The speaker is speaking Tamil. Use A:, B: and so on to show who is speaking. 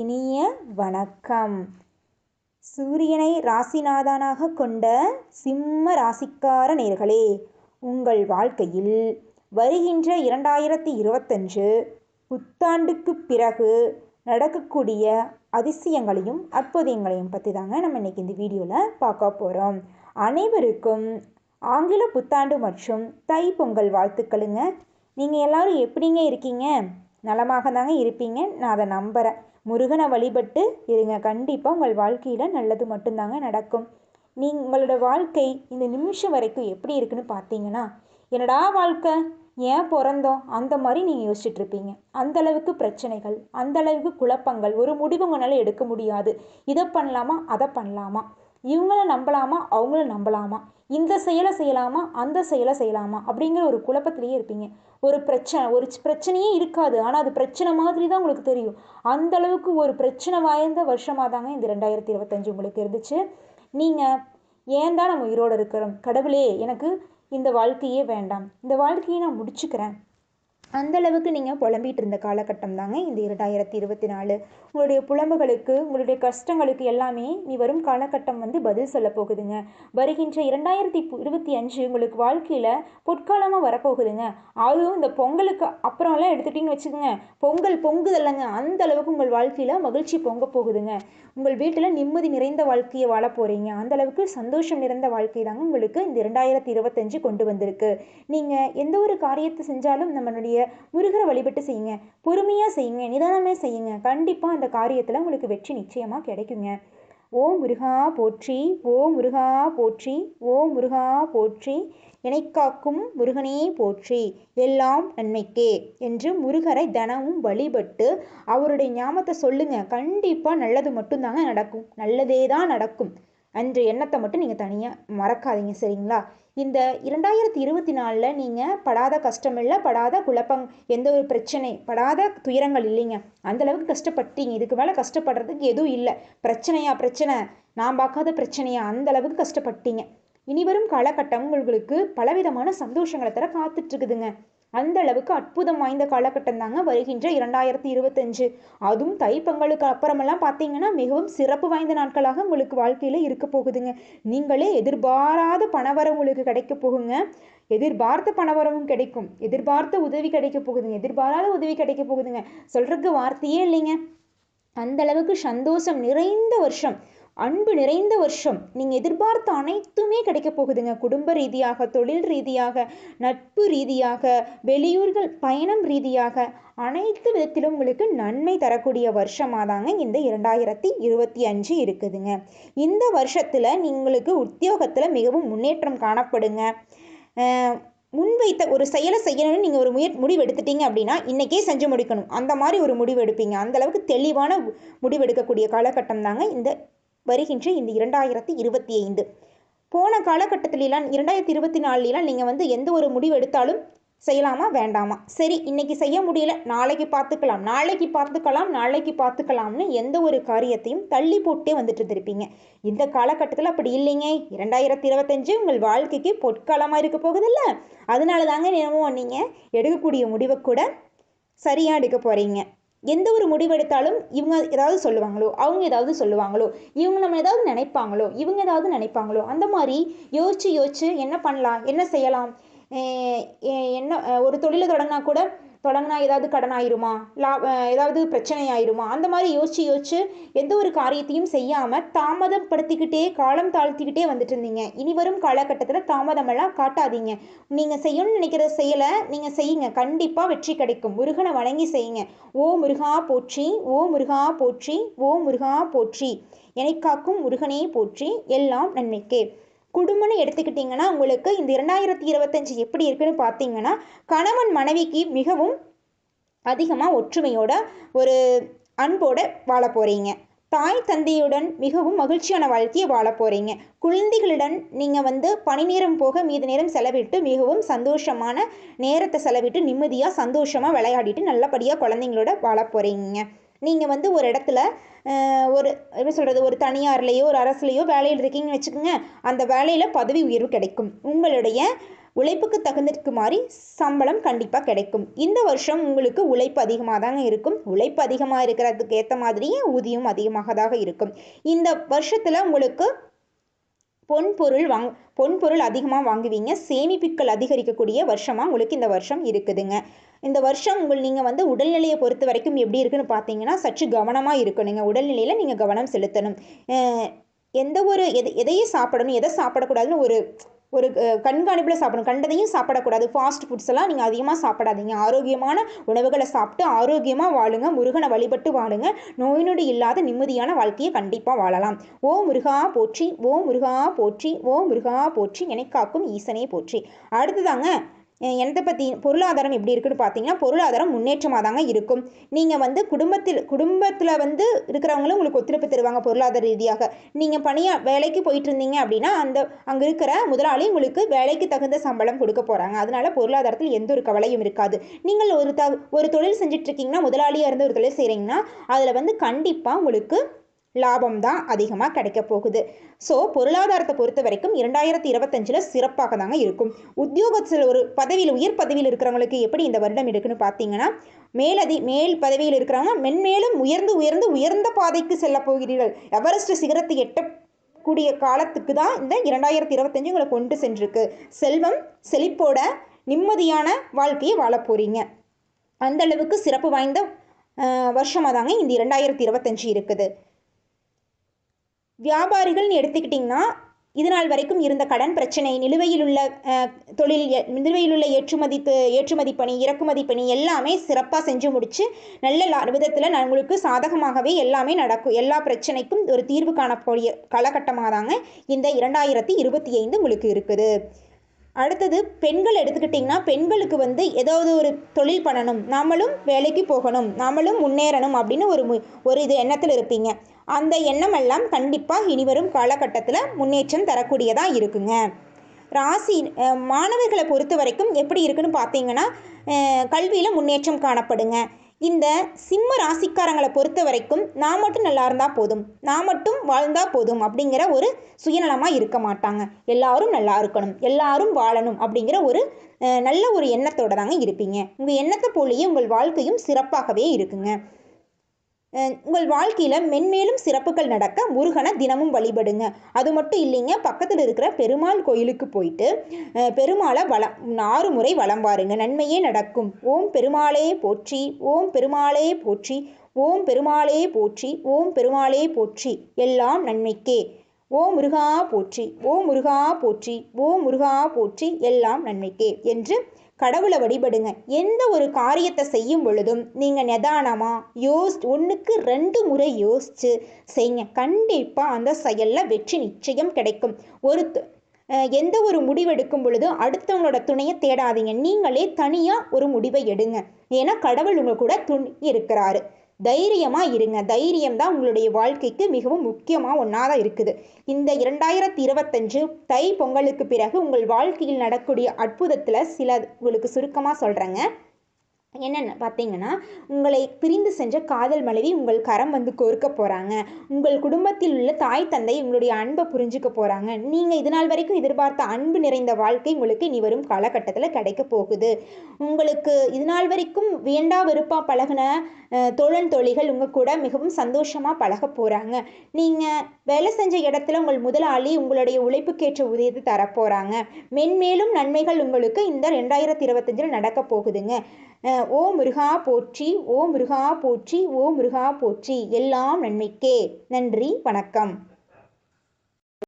A: இனிய வணக்கம். சூரியனை ராசிநாதனாக கொண்ட சிம்ம ராசிக்கார நேர்களே உங்கள் வாழ்க்கையில் வருகின்ற இரண்டாயிரத்தி இருபத்தஞ்சு புத்தாண்டுக்கு பிறகு நடக்கக்கூடிய அதிசயங்களையும் அற்புதங்களையும் பற்றி தாங்க நம்ம இன்னைக்கு இந்த வீடியோவில் பார்க்க போகிறோம் அனைவருக்கும் ஆங்கில புத்தாண்டு மற்றும் தை பொங்கல் வாழ்த்துக்களுங்க. நீங்கள் எல்லாரும் எப்படிங்க இருக்கீங்க? நலமாக தாங்க இருப்பீங்க. நான் அதை நம்புகிறேன் முருகனை வழிபட்டு இருங்க. கண்டிப்பாக உங்கள் வாழ்க்கையில் நல்லது மட்டும்தாங்க நடக்கும். நீ உங்களோட வாழ்க்கை இந்த நிமிஷம் வரைக்கும் எப்படி இருக்குன்னு பார்த்தீங்கன்னா என்னடா வாழ்க்கை? ஏன் பிறந்தோம்? அந்த மாதிரி நீங்கள் யோசிச்சுட்ருப்பீங்க அந்தளவுக்கு அந்த அளவுக்கு பிரச்சனைகள் அந்தளவுக்கு குழப்பங்கள் ஒரு முடிவு உங்களால் எடுக்க முடியாது. இதை பண்ணலாமா? அதை பண்ணலாமா? இவங்களை நம்பலாமா? அவங்கள நம்பலாமா? இந்த செயலை செய்யலாமா? அந்த செயலை செய்யலாமா? அப்படிங்கிற ஒரு குழப்பத்திலேயே இருப்பீங்க. ஒரு பிரச்சனை ஒரு பிரச்சனையே இருக்காது. ஆனால் அது பிரச்சனை மாதிரி தான் உங்களுக்கு தெரியும். அந்த அளவுக்கு ஒரு பிரச்சனை வாய்ந்த வருஷமாக தாங்க இந்த ரெண்டாயிரத்தி இருபத்தஞ்சு உங்களுக்கு இருந்துச்சு. நீங்கள் ஏன் தான் நம்ம உயிரோடு இருக்கிறோம்? கடவுளே எனக்கு இந்த வாழ்க்கையே வேண்டாம். இந்த வாழ்க்கையை நான் முடிச்சுக்கிறேன். அந்த அளவுக்கு நீங்கள் புலம்பிகிட்டு இருந்த காலகட்டம் தாங்க இந்த இரண்டாயிரத்தி இருபத்தி நாலு. உங்களுடைய புலம்புகளுக்கு உங்களுடைய கஷ்டங்களுக்கு எல்லாமே நீ வரும் காலகட்டம் வந்து பதில் சொல்ல போகுதுங்க. வருகின்ற இரண்டாயிரத்தி இருபத்தி அஞ்சு உங்களுக்கு வாழ்க்கையில் பொற்காலமாக வரப்போகுதுங்க. அதுவும் இந்த பொங்கலுக்கு அப்புறம்லாம் எடுத்துட்டிங்கன்னு வச்சுக்கோங்க. பொங்கல் பொங்குதல்லங்க. அந்த அளவுக்கு உங்கள் வாழ்க்கையில் மகிழ்ச்சி பொங்க போகுதுங்க. உங்கள் வீட்டில் நிம்மதி நிறைந்த வாழ்க்கையை வாழ போகிறீங்க அந்தளவுக்கு சந்தோஷம் நிறைந்த வாழ்க்கை தாங்க உங்களுக்கு இந்த இரண்டாயிரத்தி இருபத்தஞ்சு கொண்டு வந்திருக்கு. நீங்கள் எந்த ஒரு காரியத்தை செஞ்சாலும் நம்மளுடைய முருகரை வழிபட்டு செய்யுங்க. பொறுமையாக செய்யுங்க. நிதானமே செய்யுங்க. கண்டிப்பாக அந்த காரியத்தில் உங்களுக்கு வெற்றி நிச்சயமாக கிடைக்குங்க. ஓ முருகா போற்றி. ஓ முருகா போற்றி. ஓ முருகா போற்றி. இணைக்காக்கும் முருகனே போற்றி. எல்லாம் நன்மைக்கே என்று முருகரை தினமும் வழிபட்டு அவருடைய ஞாபகத்தை சொல்லுங்க. கண்டிப்பாக நல்லது மட்டும்தாங்க நடக்கும். நல்லதே தான் நடக்கும். என்ற எண்ணத்தை மட்டும் நீங்கள் தனியாக மறக்காதீங்க சரிங்களா? இந்த இரண்டாயிரத்தி இருபத்தி நாலில் நீங்கள் படாத கஷ்டம் இல்லை படாத குழப்பம் எந்த ஒரு பிரச்சனை படாத துயரங்கள் இல்லைங்க. அந்த அளவுக்கு கஷ்டப்பட்டீங்க. இதுக்கு மேலே கஷ்டப்படுறதுக்கு எதுவும் இல்லை. பிரச்சனையா பிரச்சனை. நான் பார்க்காத பிரச்சனையா? அந்த அளவுக்கு கஷ்டப்பட்டீங்க. இனி வரும் காலகட்டம் உங்களுக்கு பலவிதமான சந்தோஷங்களை தர காத்துட்ருக்குதுங்க அந்த அளவுக்கு அற்புதம் வாய்ந்த காலகட்டம் தாங்க வருகின்ற இரண்டாயிரத்தி இருபத்தஞ்சு. அதுவும் தைப்பொங்கலுக்கு அப்புறமெல்லாம் பார்த்தீங்கன்னா மிகவும் சிறப்பு வாய்ந்த நாட்களாக உங்களுக்கு வாழ்க்கையில் இருக்க போகுதுங்க. நீங்களே எதிர்பாராத பணவரம் உங்களுக்கு கிடைக்க போகுங்க. எதிர்பார்த்த பணவரமும் கிடைக்கும். எதிர்பார்த்த உதவி கிடைக்க போகுதுங்க. எதிர்பாராத உதவி கிடைக்க போகுதுங்க. சொல்றதுக்கு வார்த்தையே இல்லைங்க. அந்த அளவுக்கு சந்தோஷம் நிறைந்த வருஷம். அன்பு நிறைந்த வருஷம். நீங்கள் எதிர்பார்த்த அனைத்துமே கிடைக்க போகுதுங்க. குடும்ப ரீதியாக தொழில் ரீதியாக நட்பு ரீதியாக வெளியூர்கள் பயணம் ரீதியாக அனைத்து விதத்திலும் உங்களுக்கு நன்மை தரக்கூடிய வருஷமாக தாங்க இந்த இரண்டாயிரத்தி இருபத்தி அஞ்சு இருக்குதுங்க. இந்த வருஷத்தில் நீங்களுக்கு உத்தியோகத்தில் மிகவும் முன்னேற்றம் காணப்படுங்க. முன்வைத்த ஒரு செயலை செய்யணும்னு நீங்கள் ஒரு முயற் முடிவு எடுத்துட்டீங்க அப்படின்னா இன்றைக்கே செஞ்சு முடிக்கணும். அந்த மாதிரி ஒரு முடிவு எடுப்பீங்க. அந்த அளவுக்கு தெளிவான முடிவு எடுக்கக்கூடிய காலகட்டம் தாங்க இந்த வருகின்ற இந்த இரண்டாயிரத்தி இருபத்தி ஐந்து. போன காலகட்டத்திலலாம் இரண்டாயிரத்தி இருபத்தி நாலுலாம் நீங்கள் வந்து எந்த ஒரு முடிவு எடுத்தாலும் செய்யலாமா வேண்டாமா? சரி இன்னைக்கு செய்ய முடியல நாளைக்கு பார்த்துக்கலாம் நாளைக்கு பார்த்துக்கலாம் நாளைக்கு பார்த்துக்கலாம்னு எந்த ஒரு காரியத்தையும் தள்ளி போட்டே வந்துட்டு இருந்திருப்பீங்க. இந்த காலகட்டத்தில் அப்படி இல்லைங்க. இரண்டாயிரத்தி இருபத்தஞ்சு உங்கள் வாழ்க்கைக்கு பொற்காலமாக இருக்க போகுதில்ல. அதனால தாங்க என்னமோ நீங்கள் எடுக்கக்கூடிய முடிவை கூட சரியாக எடுக்க போகிறீங்க எந்த ஒரு முடிவெடுத்தாலும் இவங்க ஏதாவது சொல்லுவாங்களோ அவங்க ஏதாவது சொல்லுவாங்களோ இவங்க நம்ம ஏதாவது நினைப்பாங்களோ இவங்க ஏதாவது நினைப்பாங்களோ அந்த மாதிரி யோசித்து யோசித்து என்ன பண்ணலாம் என்ன செய்யலாம் என்ன ஒரு தொழிலை தொடங்கினா கூட தொடங்கினா ஏதாவது கடன் ஆயிருமா லா ஏதாவது பிரச்சனை ஆயிருமா அந்த மாதிரி யோசிச்சு யோசிச்சு எந்த ஒரு காரியத்தையும் செய்யாமல் தாமதப்படுத்திக்கிட்டே காலம் தாழ்த்திக்கிட்டே வந்துட்டு இருந்தீங்க இனி வரும் காலகட்டத்தில் தாமதமெல்லாம் காட்டாதீங்க. நீங்கள் செய்யணும்னு நினைக்கிற செயலை நீங்கள் செய்யுங்க. கண்டிப்பாக வெற்றி கிடைக்கும். முருகனை வணங்கி செய்யுங்க. ஓ முருகா போற்றி ஓ முருகா போற்றி ஓ முருகா போற்றி. எனக்காக்கும் முருகனே போற்றி. எல்லாம் நன்மைக்கே. குடும்பம்னு எடுத்துக்கிட்டிங்கன்னா உங்களுக்கு இந்த இரண்டாயிரத்தி இருபத்தஞ்சு எப்படி இருக்குன்னு பார்த்தீங்கன்னா கணவன் மனைவிக்கு மிகவும் அதிகமாக ஒற்றுமையோட ஒரு அன்போட வாழ போகிறீங்க தாய் தந்தையுடன் மிகவும் மகிழ்ச்சியான வாழ்க்கையை வாழ போகிறீங்க குழந்தைகளுடன் நீங்கள் வந்து பணி நேரம் போக மீதி நேரம் செலவிட்டு மிகவும் சந்தோஷமான நேரத்தை செலவிட்டு நிம்மதியாக சந்தோஷமாக விளையாடிட்டு நல்லபடியாக குழந்தைங்களோட வாழ போகிறீங்க நீங்கள் வந்து ஒரு இடத்துல ஒரு எப்படி சொல்கிறது ஒரு தனியார்லேயோ ஒரு அரசுலேயோ வேலையில் இருக்கீங்கன்னு வச்சுக்கோங்க அந்த வேலையில் பதவி உயர்வு கிடைக்கும். உங்களுடைய உழைப்புக்கு தகுந்ததுக்கு மாதிரி சம்பளம் கண்டிப்பாக கிடைக்கும். இந்த வருஷம் உங்களுக்கு உழைப்பு அதிகமாக தாங்க இருக்கும். உழைப்பு அதிகமாக இருக்கிறதுக்கு ஏற்ற மாதிரியே ஊதியம் அதிகமாக தான் இருக்கும். இந்த வருஷத்தில் உங்களுக்கு பொன் பொருள் வாங் பொன் பொருள் அதிகமாக வாங்குவீங்க. சேமிப்புகள் அதிகரிக்கக்கூடிய வருஷமாக உங்களுக்கு இந்த வருஷம் இருக்குதுங்க. இந்த வருஷம் உங்கள் நீங்கள் வந்து உடல்நிலையை பொறுத்த வரைக்கும் எப்படி இருக்குன்னு பார்த்தீங்கன்னா சற்று கவனமாக இருக்கணுங்க. உடல்நிலையில் நீங்கள் கவனம் செலுத்தணும். எந்த ஒரு எது எதையும் சாப்பிடணும் எதை சாப்பிடக்கூடாதுன்னு ஒரு ஒரு கண்காணிப்பில் சாப்பிடணும். கண்டதையும் சாப்பிடக்கூடாது. ஃபாஸ்ட் ஃபுட்ஸ் எல்லாம் நீங்கள் அதிகமாக சாப்பிடாதீங்க. ஆரோக்கியமான உணவுகளை சாப்பிட்டு ஆரோக்கியமாக வாழுங்க. முருகனை வழிபட்டு வாழுங்க. நோய் நொடி இல்லாத நிம்மதியான வாழ்க்கையை கண்டிப்பாக வாழலாம். ஓ முருகா போற்றி ஓ முருகா போற்றி ஓ முருகா போற்றி எனக்காக்கும் ஈசனே போற்றி. அடுத்ததாங்க எந்த பற்றி பொருளாதாரம் எப்படி இருக்குன்னு பார்த்தீங்கன்னா பொருளாதாரம் முன்னேற்றமாக தாங்க இருக்கும். நீங்கள் வந்து குடும்பத்தில் குடும்பத்தில் வந்து இருக்கிறவங்களும் உங்களுக்கு ஒத்துழைப்பு தருவாங்க பொருளாதார ரீதியாக. நீங்கள் பணியா வேலைக்கு போயிட்டு இருந்தீங்க அப்படின்னா அந்த அங்கே இருக்கிற முதலாளி உங்களுக்கு வேலைக்கு தகுந்த சம்பளம் கொடுக்க போகிறாங்க அதனால பொருளாதாரத்தில் எந்த ஒரு கவலையும் இருக்காது. நீங்கள் ஒரு த ஒரு தொழில் செஞ்சிட்ருக்கீங்கன்னா முதலாளியாக இருந்து ஒரு தொழில் செய்கிறீங்கன்னா அதில் வந்து கண்டிப்பாக உங்களுக்கு லாபம் தான் அதிகமாக கிடைக்க போகுது. ஸோ பொருளாதாரத்தை பொறுத்த வரைக்கும் இரண்டாயிரத்தி இருபத்தஞ்சில் சிறப்பாக தாங்க இருக்கும். உத்தியோகத்தில் ஒரு பதவியில் உயர் பதவியில் இருக்கிறவங்களுக்கு எப்படி இந்த வருடம் இருக்குன்னு பார்த்தீங்கன்னா மேலதி மேல் பதவியில் இருக்கிறவங்க மென்மேலும் உயர்ந்து உயர்ந்து உயர்ந்த பாதைக்கு செல்ல போகிறீர்கள். எவரெஸ்ட் சிகரத்தை எட்ட கூடிய காலத்துக்கு தான் இந்த இரண்டாயிரத்தி இருபத்தஞ்சு உங்களை கொண்டு சென்றிருக்கு. செல்வம் செழிப்போட நிம்மதியான வாழ்க்கையை வாழ போகிறீங்க அந்த அளவுக்கு சிறப்பு வாய்ந்த வருஷமாக தாங்க இந்த இரண்டாயிரத்தி இருபத்தஞ்சு இருக்குது. வியாபாரிகள்னு எடுத்துக்கிட்டிங்கன்னா இது நாள் வரைக்கும் இருந்த கடன் பிரச்சனை நிலுவையில் உள்ள தொழில் எ- நிலுவையில் உள்ள ஏற்றுமதி ஏற்றுமதி பணி இறக்குமதி பணி எல்லாமே சிறப்பாக செஞ்சு முடித்து நல்ல விதத்தில் நம்மளுக்கு சாதகமாகவே எல்லாமே நடக்கும் எல்லா பிரச்சனைக்கும் ஒரு தீர்வு காணக்கூடிய காலகட்டமாக தாங்க இந்த இரண்டாயிரத்தி இருபத்தி ஐந்து உங்களுக்கு இருக்குது. அடுத்தது பெண்கள் எடுத்துக்கிட்டிங்கன்னா பெண்களுக்கு வந்து ஏதாவது ஒரு தொழில் பண்ணணும் நாமளும் வேலைக்கு போகணும் நாமளும் முன்னேறணும் அப்படின்னு ஒரு மு- ஒரு இது எண்ணத்தில் இருப்பீங்க. அந்த எண்ணமெல்லாம் கண்டிப்பாக இனிவரும் காலகட்டத்தில் முன்னேற்றம் தரக்கூடியதாக இருக்குங்க. ராசி மாணவர்களை பொறுத்த வரைக்கும் எப்படி இருக்குன்னு பார்த்தீங்கன்னா கல்வியில் முன்னேற்றம் காணப்படுங்க. இந்த சிம்ம ராசிக்காரங்களை பொறுத்த வரைக்கும் நான் மட்டும் நல்லா இருந்தால் போதும் நான் மட்டும் வாழ்ந்தால் போதும் அப்படிங்கிற ஒரு சுயநலமாக இருக்க மாட்டாங்க. எல்லாரும் நல்லா இருக்கணும் எல்லாரும் வாழணும் அப்படிங்கிற ஒரு நல்ல ஒரு எண்ணத்தோடு தாங்க இருப்பீங்க. உங்கள் எண்ணத்தை போலேயே உங்கள் வாழ்க்கையும் சிறப்பாகவே இருக்குங்க. உங்கள் வாழ்க்கையில் மென்மேலும் சிறப்புகள் நடக்க முருகனை தினமும் வழிபடுங்க. அது மட்டும் இல்லைங்க பக்கத்தில் இருக்கிற பெருமாள் கோயிலுக்கு போயிட்டு பெருமாளை வளம் ஆறு முறை வளம் பாருங்க நன்மையே நடக்கும். ஓம் பெருமாளே போற்றி ஓம் பெருமாளே போற்றி ஓம் பெருமாளே போற்றி ஓம் பெருமாளே போற்றி. எல்லாம் நன்மைக்கே. ஓ முருகா போற்றி ஓ முருகா போற்றி ஓ முருகா போற்றி எல்லாம் நன்மைக்கே என்று கடவுளை வழிபடுங்க. எந்த ஒரு காரியத்தை செய்யும் பொழுதும் நீங்கள் நிதானமாக யோசி ஒன்றுக்கு ரெண்டு முறை யோசித்து செய்யுங்க. கண்டிப்பாக அந்த செயலில் வெற்றி நிச்சயம் கிடைக்கும். ஒரு எந்த ஒரு முடிவெடுக்கும் பொழுதும் அடுத்தவங்களோட துணையை தேடாதீங்க. நீங்களே தனியாக ஒரு முடிவை எடுங்க. ஏன்னா கடவுள் உங்க கூட துணி இருக்கிறாரு. தைரியமாக இருங்க. தைரியம் தான் உங்களுடைய வாழ்க்கைக்கு மிகவும் முக்கியமாக ஒன்றா தான் இருக்குது. இந்த இரண்டாயிரத்தி இருபத்தஞ்சு தை பொங்கலுக்கு பிறகு உங்கள் வாழ்க்கையில் நடக்கூடிய அற்புதத்தில் சில உங்களுக்கு சுருக்கமாக சொல்கிறேங்க என்னென்ன பார்த்தீங்கன்னா உங்களை பிரிந்து சென்ற காதல் மனைவி உங்கள் கரம் வந்து கோர்க்க போகிறாங்க உங்கள் குடும்பத்தில் உள்ள தாய் தந்தை உங்களுடைய அன்பை புரிஞ்சுக்க போகிறாங்க நீங்கள் இது நாள் வரைக்கும் எதிர்பார்த்த அன்பு நிறைந்த வாழ்க்கை உங்களுக்கு இனி வரும் காலகட்டத்தில் கிடைக்க போகுது. உங்களுக்கு இது நாள் வரைக்கும் வேண்டா வெறுப்பாக பழகுன தோழன் தொழிகள் உங்கள் கூட மிகவும் சந்தோஷமாக பழக போகிறாங்க நீங்கள் வேலை செஞ்ச இடத்துல உங்கள் முதலாளி உங்களுடைய உழைப்புக்கேற்ற உதயத்தை தரப்போகிறாங்க மென்மேலும் நன்மைகள் உங்களுக்கு இந்த ரெண்டாயிரத்தி இருபத்தஞ்சில் நடக்க போகுதுங்க. ஓ முருகா போற்றி ஓ முருகா போற்றி ஓ முருகா போற்றி எல்லாம் நன்மைக்கே. நன்றி வணக்கம்.